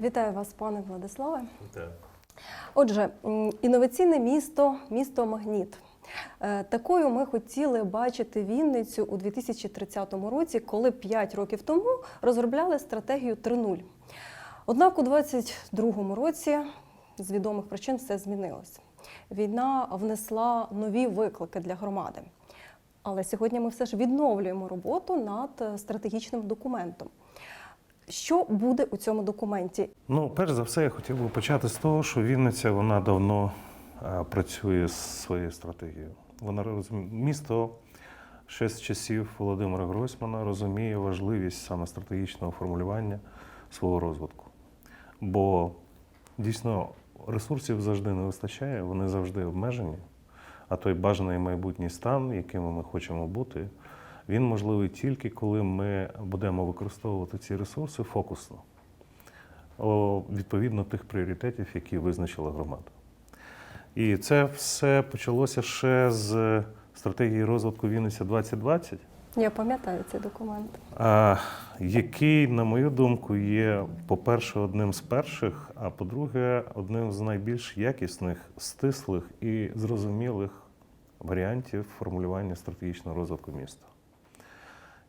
Вітаю вас, пане Владиславе. Так. Отже, інноваційне місто, місто Магніт. Е, Такою ми хотіли бачити Вінницю у 2030 році, коли 5 років тому розробляли стратегію 3.0. Однак у 2022 році з відомих причин все змінилось. Війна внесла нові виклики для громади. Але сьогодні ми все ж відновлюємо роботу над е, стратегічним документом. Що буде у цьому документі? Ну, перш за все, я хотів би почати з того, що Вінниця вона давно працює з своєю стратегією. Вона розуміє, місто ще з часів Володимира Гройсмана розуміє важливість саме стратегічного формулювання свого розвитку. Бо дійсно ресурсів завжди не вистачає, вони завжди обмежені. А той бажаний майбутній стан, яким ми хочемо бути, він можливий тільки коли ми будемо використовувати ці ресурси фокусно, відповідно тих пріоритетів, які визначила громада. І це все почалося ще з стратегії розвитку Вінниця 2020. Я пам'ятаю цей документ. Який, на мою думку, є, по-перше, одним з перших, а по-друге, одним з найбільш якісних, стислих і зрозумілих варіантів формулювання стратегічного розвитку міста.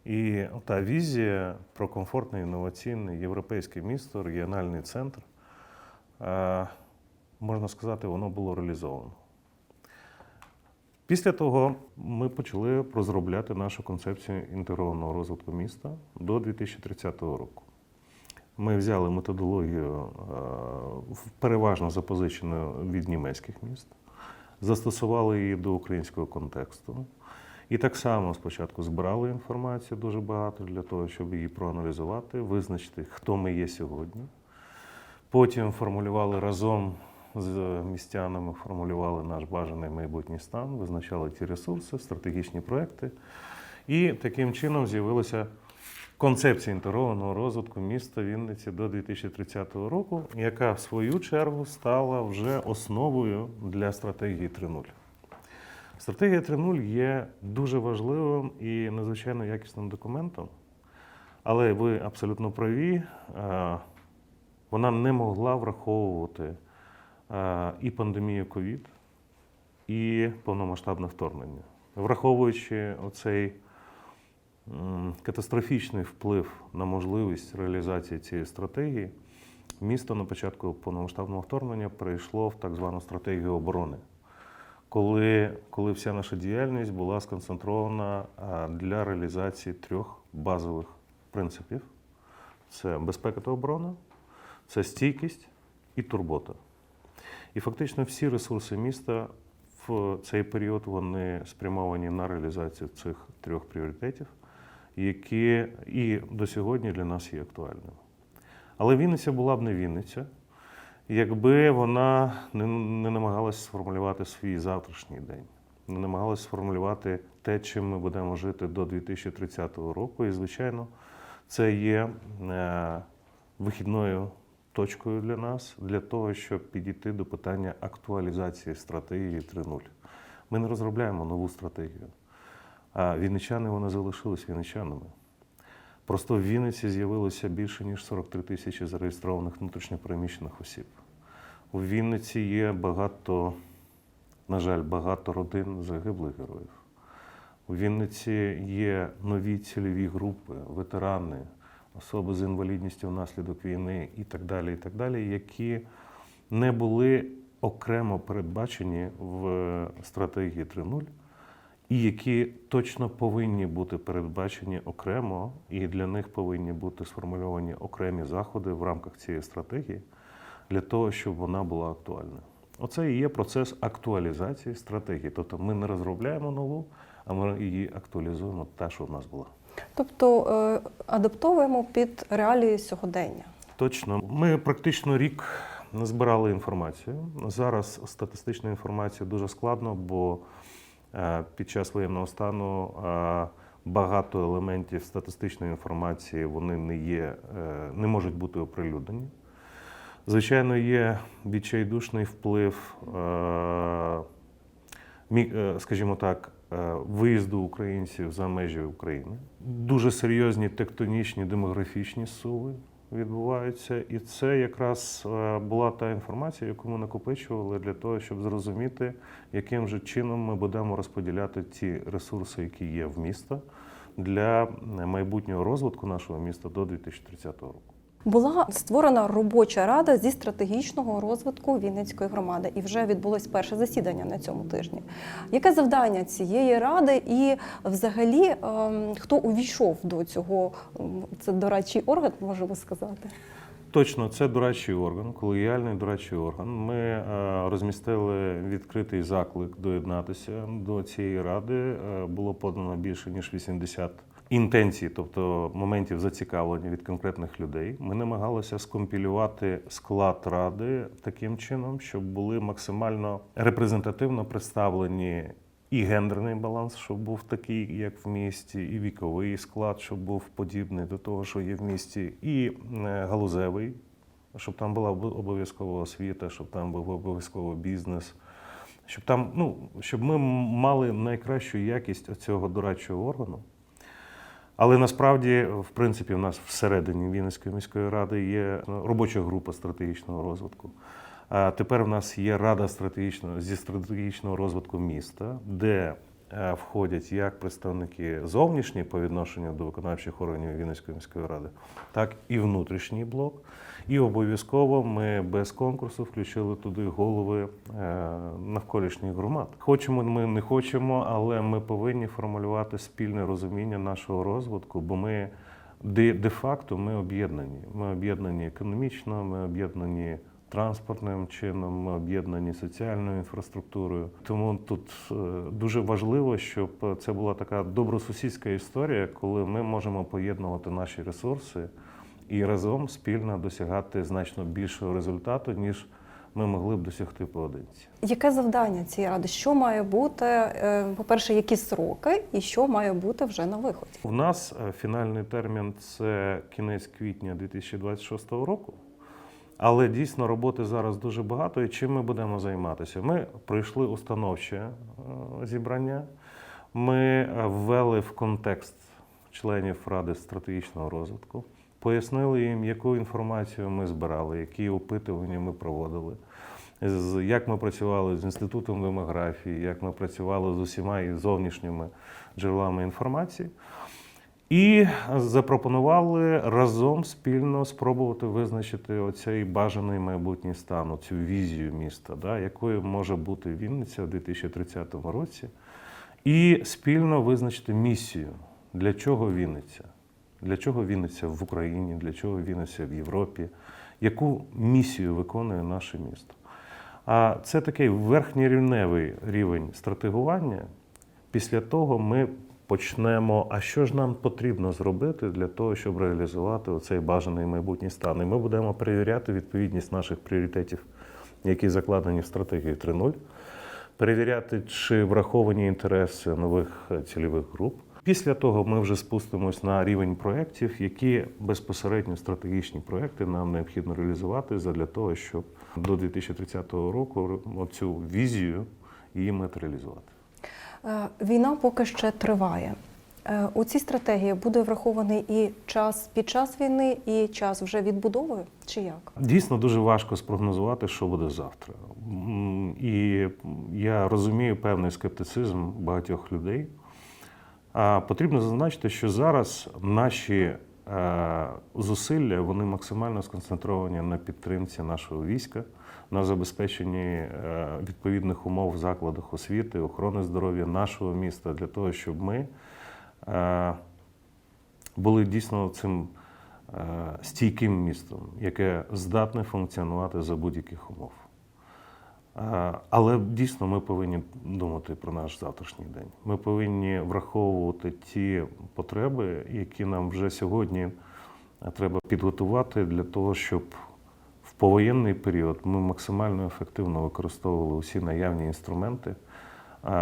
І та візія про комфортне інноваційне європейське місто, регіональний центр, можна сказати, воно було реалізовано. Після того ми почали розробляти нашу концепцію інтегрованого розвитку міста до 2030 року. Ми взяли методологію е, переважно запозичену від німецьких міст, застосували її до українського контексту. І так само спочатку збирали інформацію дуже багато для того, щоб її проаналізувати, визначити, хто ми є сьогодні. Потім формулювали разом з містянами, формулювали наш бажаний майбутній стан, визначали ті ресурси, стратегічні проекти. І таким чином з'явилася концепція інтегрованого розвитку міста Вінниці до 2030 року, яка в свою чергу стала вже основою для стратегії 3.0. Стратегія 3.0 є дуже важливим і надзвичайно якісним документом, але ви абсолютно праві, е, вона не могла враховувати е, і пандемію ковід, і повномасштабне вторгнення. Враховуючи оцей катастрофічний вплив на можливість реалізації цієї стратегії, місто на початку повномасштабного вторгнення перейшло в так звану стратегію оборони, коли, коли вся наша діяльність була сконцентрована для реалізації трьох базових принципів: це безпека та оборона, це стійкість і турбота. І фактично всі ресурси міста в цей період вони спрямовані на реалізацію цих трьох пріоритетів, які і до сьогодні для нас є актуальними. Але Вінниця була б не Вінниця, якби вона не, не намагалася сформулювати свій завтрашній день, не намагалася сформулювати те, чим ми будемо жити до 2030 року. І, звичайно, це є е, вихідною точкою для нас для того, щоб підійти до питання актуалізації стратегії 3.0. Ми не розробляємо нову стратегію. А вінничани вони залишились вінничанами. Просто в Вінниці з'явилося більше ніж 43 тисячі зареєстрованих внутрішньопереміщених осіб. У Вінниці є багато, на жаль, багато родин загиблих героїв. У Вінниці є нові цільові групи, ветерани, особи з інвалідністю внаслідок війни і так далі, і так далі, які не були окремо передбачені в стратегії 3.0 і які точно повинні бути передбачені окремо, і для них повинні бути сформульовані окремі заходи в рамках цієї стратегії для того, щоб вона була актуальною. Оце і є процес актуалізації стратегії. Тобто ми не розробляємо нову, а ми її актуалізуємо та, що в нас була. Тобто е, адаптовуємо під реалії сьогодення. Точно, ми практично рік збирали інформацію. Зараз статистичну інформацію дуже складно, бо під час воєнного стану е, багато елементів статистичної інформації вони не є, е, не можуть бути оприлюднені. Звичайно, є відчайдушний вплив, е, е, скажімо так, е, виїзду українців за межі України. Дуже серйозні тектонічні демографічні суви. Відбуваються, і це якраз е, була та інформація, яку ми накопичували для того, щоб зрозуміти, яким же чином ми будемо розподіляти ті ресурси, які є в міста, для майбутнього розвитку нашого міста до 2030 року. Була створена робоча рада зі стратегічного розвитку Вінницької громади, і вже відбулось перше засідання на цьому тижні. Яке завдання цієї ради, і взагалі ем, хто увійшов до цього? Це дорадчий орган, можемо сказати. Точно, це дорадчий орган, колегіальний дорадчий орган. Ми е, розмістили відкритий заклик доєднатися до цієї ради. Е, Було подано більше ніж 80 інтенцій, тобто моментів зацікавлення від конкретних людей. Ми намагалися скомпілювати склад ради таким чином, щоб були максимально репрезентативно представлені і гендерний баланс, щоб був такий, як в місті, і віковий склад, щоб був подібний до того, що є в місті, і е, галузевий, щоб там була обов'язкова освіта, щоб там був обов'язково бізнес, щоб там, ну, щоб ми мали найкращу якість цього дорадчого органу. Але насправді, в принципі, в нас всередині Вінницької міської ради є робоча група стратегічного розвитку. А тепер в нас є рада стратегічного зі стратегічного розвитку міста, де входять як представники зовнішні по відношенню до виконавчих органів Вінницької міської ради, так і внутрішній блок. І обов'язково ми без конкурсу включили туди голови е, навколишніх громад. Хочемо ми не хочемо, але ми повинні формулювати спільне розуміння нашого розвитку, бо ми де, де-факто ми об'єднані. Ми об'єднані економічно, ми об'єднані транспортним чином, ми об'єднані соціальною інфраструктурою. Тому тут е, дуже важливо, щоб це була така добросусідська історія, коли ми можемо поєднувати наші ресурси і разом спільно досягати значно більшого результату, ніж ми могли б досягти поодинці. Яке завдання цієї ради? Що має бути, е, по-перше, які сроки, і що має бути вже на виході? У нас е, фінальний термін це кінець квітня 2026 року. Але дійсно роботи зараз дуже багато. І чим ми будемо займатися? Ми пройшли установче е, зібрання. Ми е, ввели в контекст членів Ради стратегічного розвитку, пояснили їм, яку інформацію ми збирали, які опитування ми проводили, як ми працювали з інститутом демографії, як ми працювали з усіма зовнішніми джерелами інформації. І запропонували разом спільно спробувати визначити оцей бажаний майбутній стан, цю візію міста, да, якою може бути Вінниця в 2030 році, і спільно визначити місію, для чого Вінниця, для чого Вінниця в Україні, для чого Вінниця в Європі, яку місію виконує наше місто. А це такий верхньорівневий рівень стратегування. Після того ми почнемо, а що ж нам потрібно зробити для того, щоб реалізувати оцей бажаний майбутній стан. І ми будемо перевіряти відповідність наших пріоритетів, які закладені в стратегії 3.0, перевіряти, чи враховані інтереси нових е, цільових груп. Після того ми вже спустимось на рівень проєктів, які безпосередньо стратегічні проєкти нам необхідно реалізувати для того, щоб до 2030 року оцю візію її матеріалізувати. Е, Війна поки ще триває. Е, У цій стратегії буде врахований і час під час війни, і час вже відбудови, чи як? Дійсно дуже важко спрогнозувати, що буде завтра. І я розумію певний скептицизм багатьох людей. А потрібно зазначити, що зараз наші е, зусилля вони максимально сконцентровані на підтримці нашого війська, на забезпеченні е, відповідних умов в закладах освіти, охорони здоров'я нашого міста для того, щоб ми е, були дійсно цим е, стійким містом, яке здатне функціонувати за будь-яких умов. Але дійсно ми повинні думати про наш завтрашній день. Ми повинні враховувати ті потреби, які нам вже сьогодні треба підготувати для того, щоб повоєнний період ми максимально ефективно використовували усі наявні інструменти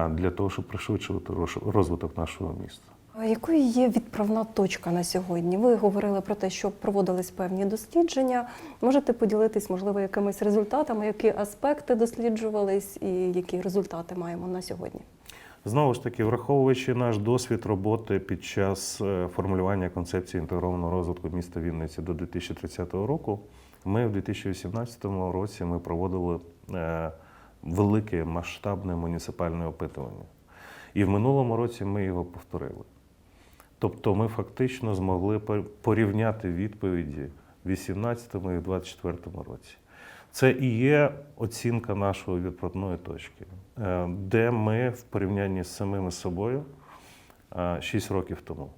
для того, щоб пришвидшувати розвиток нашого міста. А Якою є відправна точка на сьогодні? Ви говорили про те, що проводились певні дослідження. Можете поділитись, можливо, якимись результатами, які аспекти досліджувались і які результати маємо на сьогодні? Знову ж таки, враховуючи наш досвід роботи під час е, формулювання концепції інтегрованого розвитку міста Вінниці до 2030 року, ми в 2018 році ми проводили е, велике масштабне муніципальне опитування. І в минулому році ми його повторили. Тобто ми фактично змогли порівняти відповіді в 2018 і в 2024 році. Це і є оцінка нашої відправної точки, е, де ми в порівнянні з самими собою 6 років тому.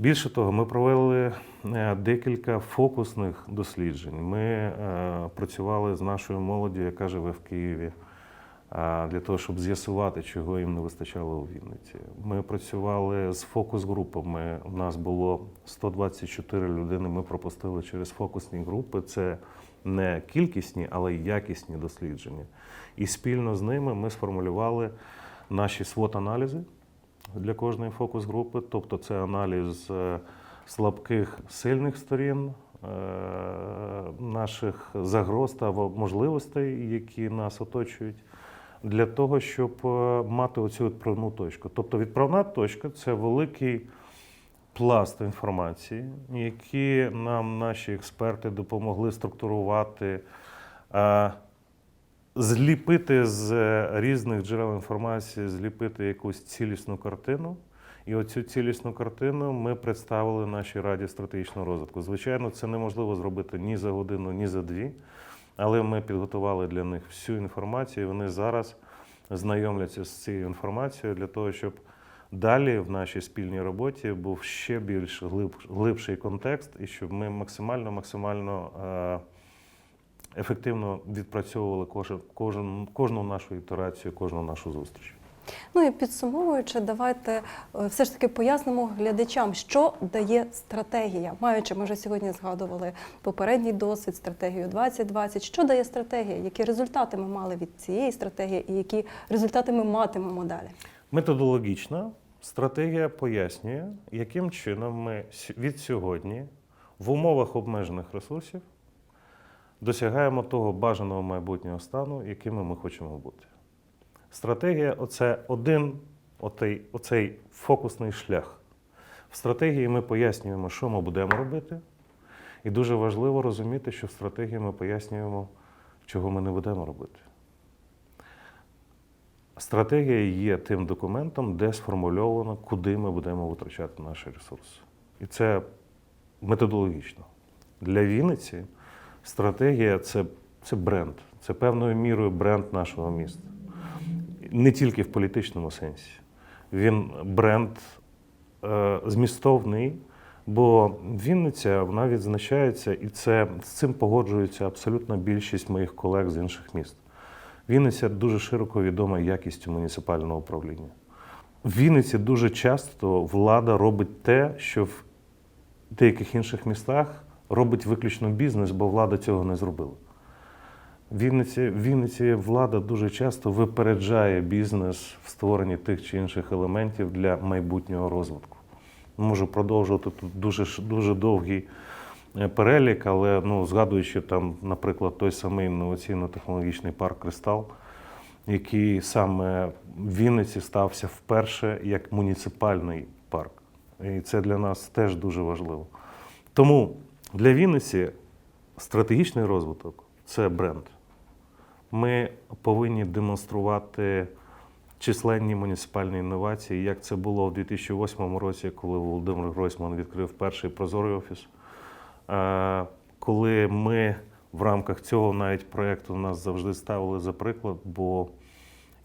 Більше того, ми провели е, декілька фокусних досліджень. Ми е, працювали з нашою молоддю, яка живе в Києві, для того, щоб з'ясувати, чого їм не вистачало у Вінниці. Ми працювали з фокус-групами. У нас було 124 людини. Ми пропустили через фокусні групи. Це не кількісні, але й якісні дослідження. І спільно з ними ми сформулювали наші свот-аналізи для кожної фокус-групи. Тобто, це аналіз е, слабких сильних сторін. е, Наших загроз та можливостей, які нас оточують, для того, щоб е, мати оцю відправну точку. Тобто відправна точка це великий пласт інформації, які нам наші експерти допомогли структурувати, зліпити з різних джерел інформації, зліпити якусь цілісну картину. І оцю цілісну картину ми представили нашій раді стратегічного розвитку. Звичайно, це неможливо зробити ні за годину, ні за дві. Але ми підготували для них всю інформацію. і Вони зараз знайомляться з цією інформацією для того, щоб далі в нашій спільній роботі був ще більш глиб, глибший контекст, і щоб ми максимально максимально е, ефективно відпрацьовували кожен, кожен, кожну нашу ітерацію, кожну нашу зустріч. Ну і підсумовуючи, давайте е, все ж таки пояснимо глядачам, що дає стратегія. Маючи, ми вже сьогодні згадували попередній досвід, стратегію 2020. Що дає стратегія? Які результати ми мали від цієї стратегії, і які результати ми матимемо далі? Методологічна стратегія пояснює, яким чином ми від сьогодні в умовах обмежених ресурсів досягаємо того бажаного майбутнього стану, якими ми хочемо бути. Стратегія це один отей, оцей фокусний шлях. В стратегії ми пояснюємо, що ми будемо робити, і дуже важливо розуміти, що в стратегії ми пояснюємо, чого ми не будемо робити. Стратегія є тим документом, де сформульовано, куди ми будемо витрачати наші ресурси. І це методологічно. Для Вінниці стратегія це, це бренд, це певною мірою бренд нашого міста. Не тільки в політичному сенсі. Він бренд е, змістовний, бо Вінниця вона відзначається, і це з цим погоджується абсолютна більшість моїх колег з інших міст. Вінниця дуже широко відома якістю муніципального управління. В Вінниці дуже часто влада робить те, що в деяких інших містах робить виключно бізнес, бо влада цього не зробила. В Вінниці, в Вінниці влада дуже часто випереджає бізнес в створенні тих чи інших елементів для майбутнього розвитку. Можу продовжувати тут дуже, дуже довгий е, перелік, але ну, згадуючи там, наприклад, той самий інноваційно-технологічний парк Кристал, який саме в Вінниці стався вперше як муніципальний парк. І це для нас теж дуже важливо. Тому для Вінниці стратегічний розвиток це бренд. Ми повинні демонструвати численні муніципальні інновації, як це було в 2008 році, коли Володимир Гройсман відкрив перший прозорий офіс. Е, Коли ми в рамках цього навіть проєкту нас завжди ставили за приклад, бо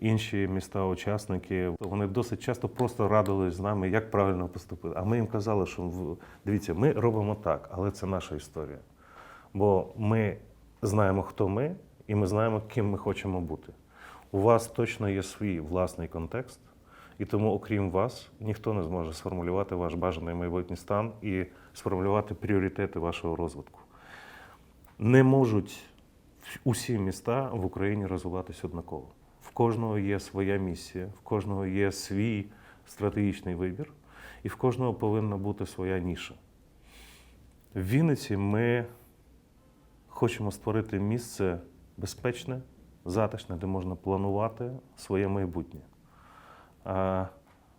інші міста-учасники вони досить часто просто радились з нами, як правильно поступити. А ми їм казали, що дивіться, ми робимо так, але це наша історія. Бо ми знаємо, хто ми, і ми знаємо, ким ми хочемо бути. У вас точно є свій власний контекст, і тому, окрім вас, ніхто не зможе сформулювати ваш бажаний майбутній стан і сформулювати пріоритети вашого розвитку. Не можуть усі міста в Україні розвиватися однаково. Кожного є своя місія, в кожного є свій стратегічний вибір, і в кожного повинна бути своя ніша. В Вінниці ми хочемо створити місце безпечне, затишне, де можна планувати своє майбутнє.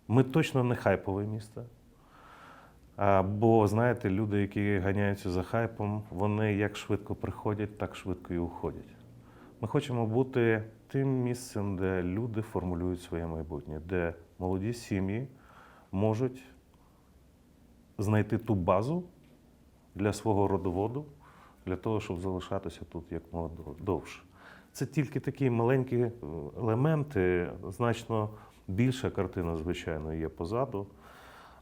Ми точно не хайпове місто. Бо, знаєте, люди, які ганяються за хайпом, вони як швидко приходять, так швидко і уходять. Ми хочемо бути тим місцем, де люди формулюють своє майбутнє, де молоді сім'ї можуть знайти ту базу для свого родоводу, для того, щоб залишатися тут як довше. Це тільки такі маленькі е, елементи, значно більша картина, звичайно, є позаду.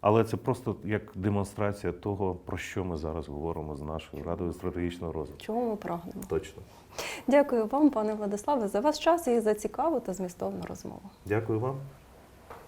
Але це просто як демонстрація того, про що ми зараз говоримо з нашою радою стратегічного розвитку. Чого ми прагнемо? Точно. Дякую вам, пане Владиславе, за ваш час і за цікаву та змістовну розмову. Дякую вам.